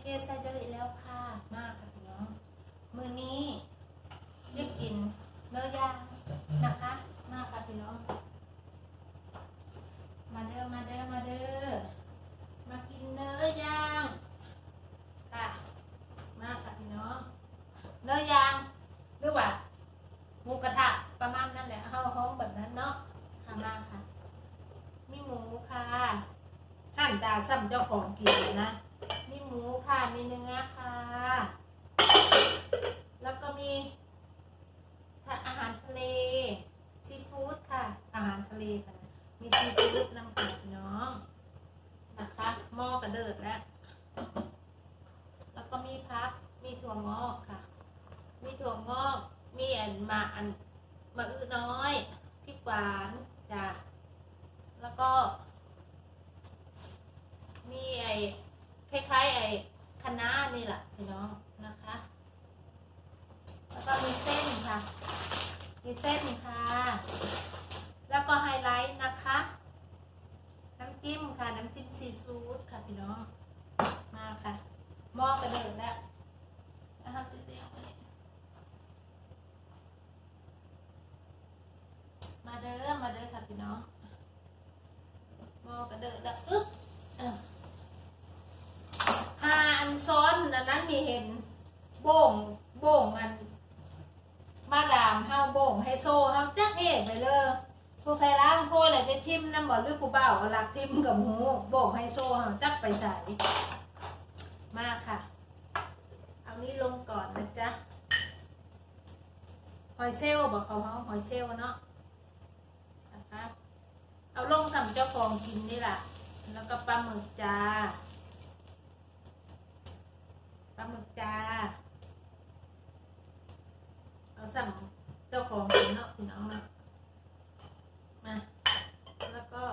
เกสไซเดอร์อีกแล้วค่ะ มากค่ะพี่น้องมือนี้ได้กินเนื้อย่างนะคะ มากค่ะพี่น้อง มาเด้อมาเด้อมาเด้อมากินเนื้อย่างค่ะมากค่ะพี่น้องเนื้อย่างหรือว่าหมูกระทะประมาณนั้นแหละเฮาห้องแบบนั้นเนาะค่ะมากค่ะมีหมูค่ะหั่นตาซ้ำเจ้าของกินเลยนะมีห มีเนื้อค่ะ แล้วก็มีอาหารทะเลซีฟู้ดค่ะ อาหารทะเลค่ะมีซีฟู้ดน้ำผักน้องนะคะหม้อกระเดิดแล้วแล้วก็มีพักมีถั่วงอกค่ะ มีถั่วงอก มีอันมาอันมะอื้อน้อยพริกหวานจ้ะ แล้วก็ มีไอ้คล้ายๆ ไอ้คะน้านี่แหละพี่น้องนะคะ แล้วก็ มีเส้นค่ะ มีเส้นค่ะ แล้วก็ไฮไลท์นะคะ น้ำจิ้มค่ะ น้ำจิ้มซีฟู้ดค่ะพี่น้อง มาค่ะหม้อกระเดิดแล้วนะครับจะเดียวไปมาเด้อ มาเด้อค่ะพี่น้องหม้อกระเดิดแล้วอึ๊บเออหาอันซ้อนอันนั้นมีเห็นโบ่งอัน มาดามเฮาโบ่งให้โซ่เฮาจักเอกไปเลย สงสัยล้างโพเลยจะทิมน้ำบ่หรือผู้เบ่าวหลักทิมกับหูโบ่งให้โซ่าจักไปใส่มาค่ะ เอานี้ลงก่อนนะจ๊ะหอยเซลบอกเขาเฮาหอยเซลเนาะนะคะเอาลงทำเจ้าของกินนี่แหละแล้วก็ปลาหมึกจ้าปลาหมึกจ้าเอาสั่งเจ้าของกินเนาะพี่น้องเนาะมาแล้ว ก็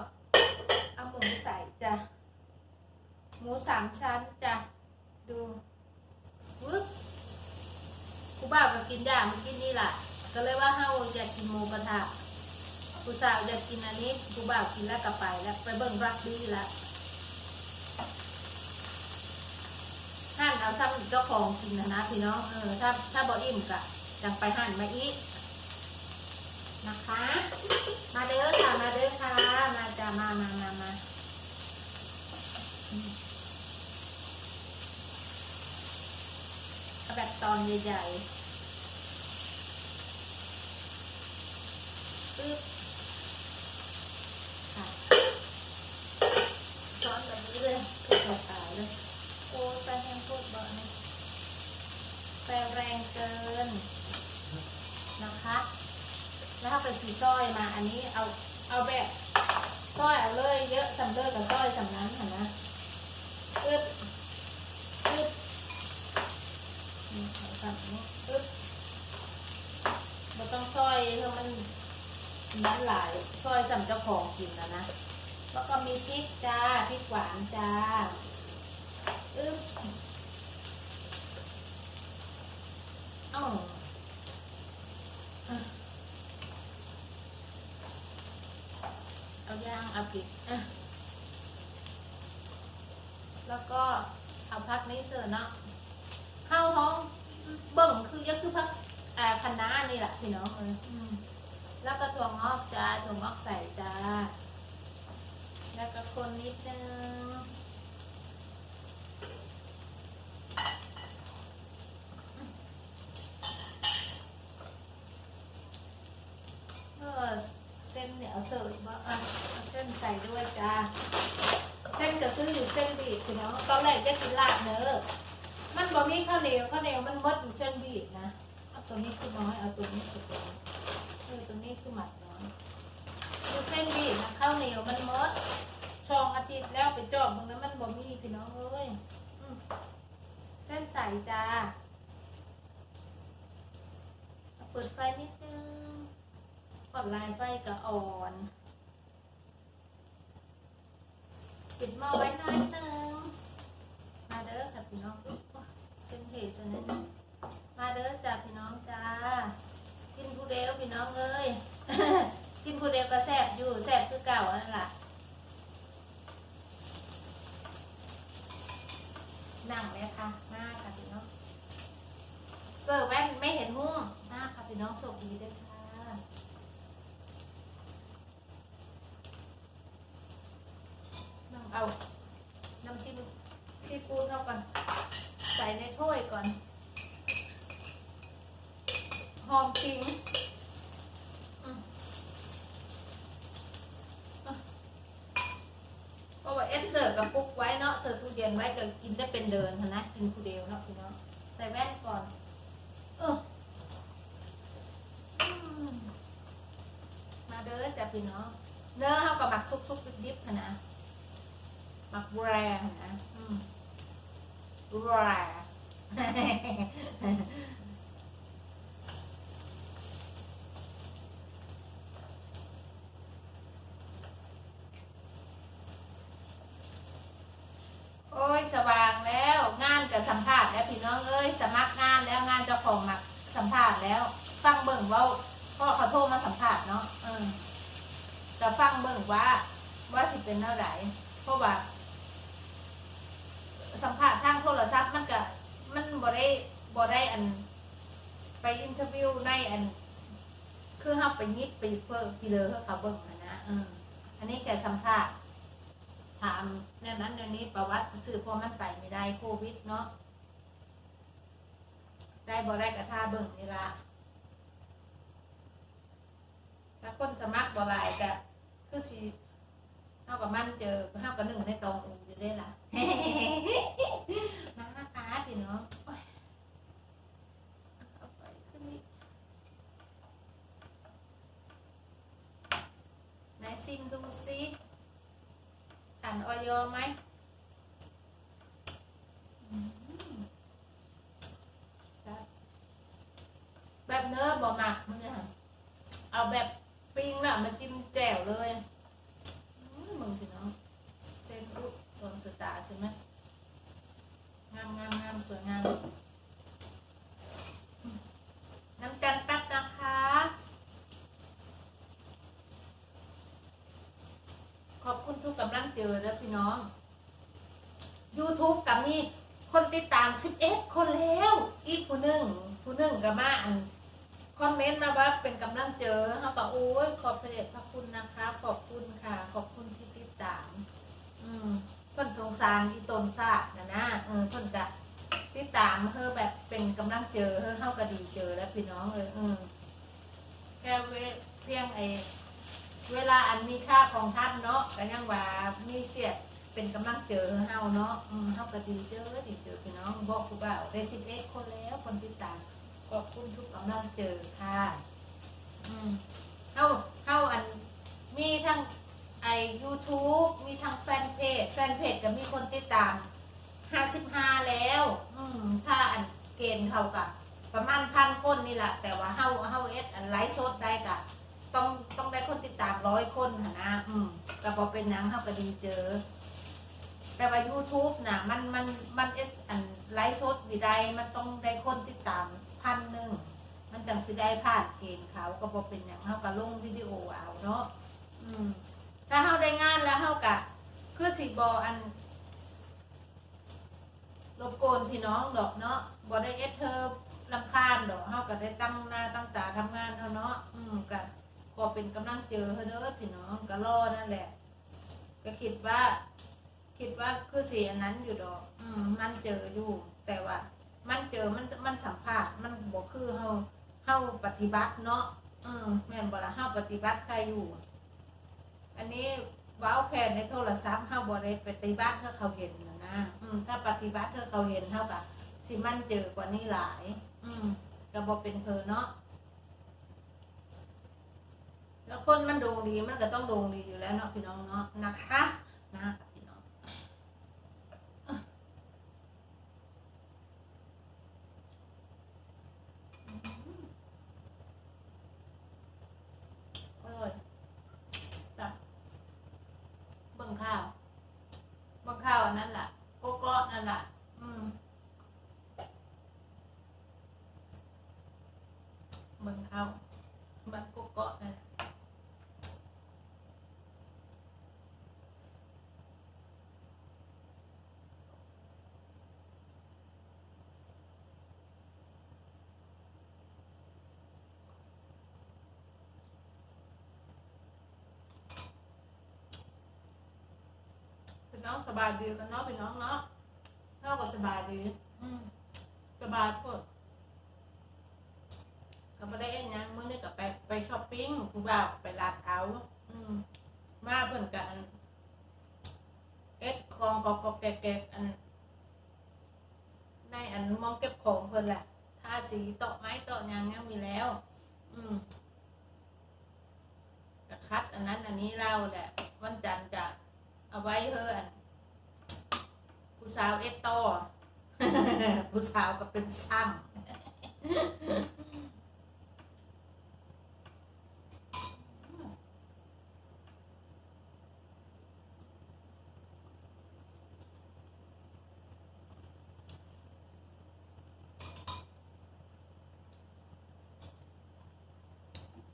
เอาหมูใส่จ้ะ หมูสามชั้นจ้ะ ดูวึบกูบ้าวก็กินย่างมันกินนี่แหละก็เลยว่าเฮาอยากกินหมูกระทะกูสาวอยากกินอันนี้กูบ้าวกินแล้วก็ไปแล้วไปเบิ่งรักบี้แล้วห้านเอาซ้ำเจ้าของกินนะนะพี่น้องเออถ้าถ้าบออิ่มกะจังไปหั่นมาอีก นะคะ มาเด้อค่ะมาเด้อค่ะ มาจ้ามามามามาเอาแบบตอนใหญ่ๆปึ๊บค่ะซ้อนแบบนี้เลยคือขาวๆเลยโอ้ยไปแห้งโคตรเบาะเนี่ยแปลแรงเกินนะคะ แล้วถ้าเป็นสีจ้อยมา อันนี้เอาเอาแบบจ้อยเอาเลยเยอะสำเร็จกับจ้อยสำนั้นค่ะนะอึดอึดนี่เอาสำนี้อึดเราต้องซอยเพราะมันนั้นหลายซอยสำเจ้าของกินนะนะแล้วก็มีพริกจ้าพริกหวานจ้าอึดอ้าว เอา ย่างเอาปิดอะแล้วก็เอาพักนี้เสิร์ฟเนาะเข้าห้องเบิ่งคือยักคือพักอ่าคะน้านี่แหละพี่น้องเอออืมแล้วก็ถั่วงอกจ้าถั่วงอกใส่จ้า แล้วก็คนนิดนึงเออเส้นเนี่ยเอาเสิร์ฟว่าอะเอาเส้นใส่ด้วยจ้า เส้นก็ซื้ออยู่เส้นบีบพี่น้องตอนแรกจะกินลาบเนื้อมันบ่มีข้าวเหนียวข้าวเหนียวมันมดอยู่เส้นบีบนะเอาตัวนี้คือน้อยเอาตัวนี้คือตัวนี้เออตัวนี้คือหมัดน้อยอยู่เส้นบีบนะข้าวเหนียวมันมดช่องอาทิตย์แล้วไปจอบตรงนั้นมันบ่มีพี่น้องเอ้ยเส้นใสจ้าเปิดไฟนิดนึงกดลายไฟก็อ่อน ปิดหม้อไว้หน่อยนึงมาเด้อค่ะพี่น้องเป็นเหตุฉะนั้นมาเด้อจ้าพี่น้องจ้ากินผู้เดียวพี่น้องเอ้ยกินผู้เดียวก็แซบอยู่แซบคือเก่าอะไรล่ละนั่งเลยค่ะหน้าค่ะพี่น้องเสิร์ฟแว่นไม่เห็นหุ้มหน้าค่ะพี่น้องสดดีด้วยค่ะ เอาก่อน ใส่ในถ้วยก่อน หอมจริงก็ว่าเอ็นเสิร์ฟกับปุ๊กไว้เนาะ เสิร์ฟตู้เย็นไว้จะกินได้เป็นเดินนะ กินคู่เดียวเนาะพี่เนาะใส่แว่นก่อนออมาเด้อจ้ะพี่น้องเนื้อเท่ากับหมักซุกๆดิบนะหมักแรงนะ อืม โอ้ยสว่างแล้วงานกับสัมภาษณ์แล้วพี่น้องเอ้ยสมัครงานแล้วงานเจ้าของมาสัมภาษณ์แล้ว ฟังเบิ่งว่าพ่อเขาโทรมาสัมภาษณ์เนาะออแต่ฟังเบิ่งว่า ว่าสิเป็นเท่าไหร่เพราะว่า สัมภาษณ์ทางโทรศัพท์ มันก็มันบ่ได้บ่ได้อัน ไปอินเทอร์วิวในอัน คือเฮาไปยิบไปเพิ่มพีเลอเขาเบิ่งนะเอออันนี้แค่สัมภาษณ์ถามแนวนั้นแนวนี้ประวัติสื่อพราะมันไปไม่ได้โควิดเนาะได้บ่ได้กระทาเบิ่งนี่ละถ้าคนสมัครบ่หลายก็คือสิเท่ากับมันเจอเท่ากับหนึ่งในตองอูอยู่ได้ละ มาตาพี่เนาะโอ้ยเอาไปขึ้นนี่ไหน ซิมดูซิอ่านออยไหมแบบเนื้อบอหมักมันเนี่ยเอาแบบปิ้งน่ะมาจิ้มแจ่วเลยอืมมึงพี่น้องเส้นรุดโดนสตาร์ใช่ไหมงามงามงามสวยงามอืมน้ำจันทร์แป๊บนะคะ ขอบคุณทุกกำลัง เจอแล้วพี่น้อง YouTube กับมีคนติดตาม 11 คนแล้ว อีกผู้หนึ่งผู้หนึ่งกับมาอันคอมเมนต์มาว่าเป็นกำลังเจอเขาก็โอ้ยขอบพระเดชพระคุณนะคะ ขอบคุณค่ะ ขอบคุณที่ติดตาม อืมเพิ่นสงสารที่ตนซากนะนะเออเพิ่นจะติดตามเธอแบบเป็นกำลังเจอเธอเข้าก็ดีเจอแล้วพี่น้องเลยเออแค่เวเพียงไอ เวลาอันมีค่าของท่านเนาะก็ยังว่ามีเสียเป็นกำลังเจอเฮาเนาะอืมเฮาก็ดีเจอดีเจอพี่น้องบอกผู้บ่าวได้สิบเอ็ดคนแล้วคนที่ตามขอบคุณทุกกำลังเจอค่ะ อืมเฮาเฮาอันมีทั้งไอ YouTube มีทั้งแฟนเพจแฟนเพจก็มีคนติดตามห้าสิบห้าแล้ว อืมถ้าอันเกณฑ์เขากับประมาณพันคนนี่แหละแต่ว่าเฮาเฮาเอสอัน ร้อยคนหั่นนะ อืมแต่พอเป็นหนังเขาก็ดีเจอ แต่ว่า YouTube นะมันมันมันเอสอันไลฟ์สดวิได้มันต้องได้คนติดตามพันหนึ่ง มันจังสิได้ผ่านเกณฑ์เขาก็บอเป็นอย่างเขาก็ลงวิดีโอเอาเนาะอืม ถ้าเขาได้งานแล้วเขากะคือสิบออันรบกวนพี่น้องดอกเนาะบอได้เอสเธอลำคาญดอกเขาก็ได้ตั้งหน้าตั้งตาทำงานเขาเนาะอืมกะ ก็เป็นกำลังเจอเฮ้เด้อพี่น้องก็รอนั่นแหละ ก็คิดว่า คิดว่าคือสีอันนั้นอยู่ดอก อืม มันเจออยู่ แต่ว่า มันเจอมันมันสัมผัสมันบอกคือเฮาเฮาปฏิบัติเนาะอืมแม่นบ่ละเฮาปฏิบัติใครอยู่ อันนี้ว้าวแค่ในโทรศัพท์เฮาบ่ได้ปฏิบัติเพื่อเขาเห็นนะนะอืม ถ้าปฏิบัติเพื่อเขาเห็นเท่ากับสิมันเจอกว่านี้หลาย อืมก็บ่เป็นเธอเนาะ แล้วคนมันดวงดีมันก็ต้องดวงดีอยู่แล้วเนาะพี่น้องเนาะนะคะนะพี่น้องอร่อยจ้ะเบิ่งข้าวเบิ่งข้าวอันนั้นแหละโกโก้นั่นแหละอืมเบิ่งข้าวบัดโกโก้นั่นแหละ พี่ น้องสบายดีกันเนาะพี่น้องเนาะเนาะก็สบายดี อืมสบายเปิดกับก็ได้เอ็นหยังมื้อนี้ก็ไปไปช้อปปิ้งผู้บ่าวไปลาดเอาอืมมาเพิ่นกันเอ็ดของกอกกอกแกกแกกอันในอันมองเก็บของเพิ่นแหละทาสีตอกไม้ตอกยังยังมีแล้ว อืมก็คัดอันนั้นอันนี้เล่าแหละ วันจันทร์จะเอาไว้เฮออัน ผู้สาวเอตโตผู้สาวก็เป็นช่าง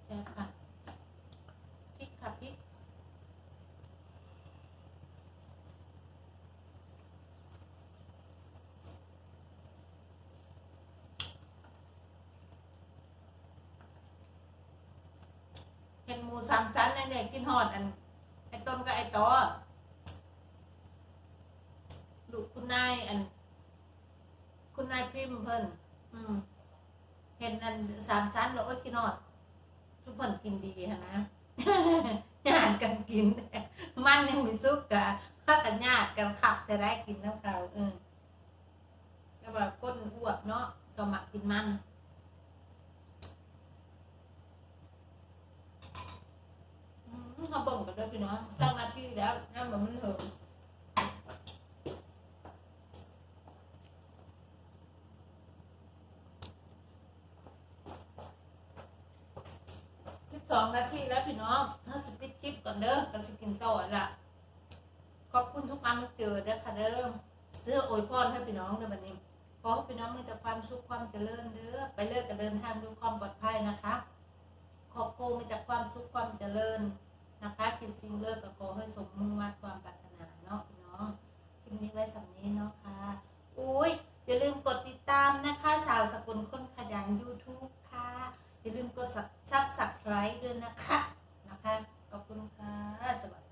ใช่ค่ะพริกค่ะพริกเห็นห มูสามชั้นนั่นเนี่ยกินหอดอันไอ้ต้นกับไอ้ตอลูกคุณนายอัน คุณนายพิมพ์เพิ่นอืมเห็นอันสามชั้นแล้วเอ้ยกินหอดทุกคนกินดีค่ะนะญาติกันกิน มันยังมีซุกกะถ้ากันญาติกันขับจะได้กินน้ำเขาอืมแล้วแบบก้นอ้วกเนาะก็หมักกินมันอืม เขาบ่งกันด้วยพี่น้องตั้งหน้าที่แล้วนั่นแบบมันเถอะสิบสองนาทีแล้วพี่น้องถ้าสปิดคลิปก่อนเด้อกันสกินต่อละขอบคุณทุกการเจอเด้อค่ะเด้อเสื้อโอยพรให้พี่น้องในวันนี้ขอพี่น้องมีแต่ความสุขความเจริญเด้อไปเลิกกันเดินทางด้วยความปลอดภัยนะคะขอบคุณมีแต่ความสุขความเจริญ นะคะกิดซิงเลิกก็ขอให้สมมุ่งมาความปรารถนาเนาะน้องคลิปนี้ไว้สำนี้เนาะค่ะอุ้ยอย่าลืมกดติดตามนะคะสาวสกุลคนขยัน YouTube ค่ะ อย่าลืมกดซับสไครต์ด้วยนะคะนะคะ ขอบคุณค่ะสวัสดี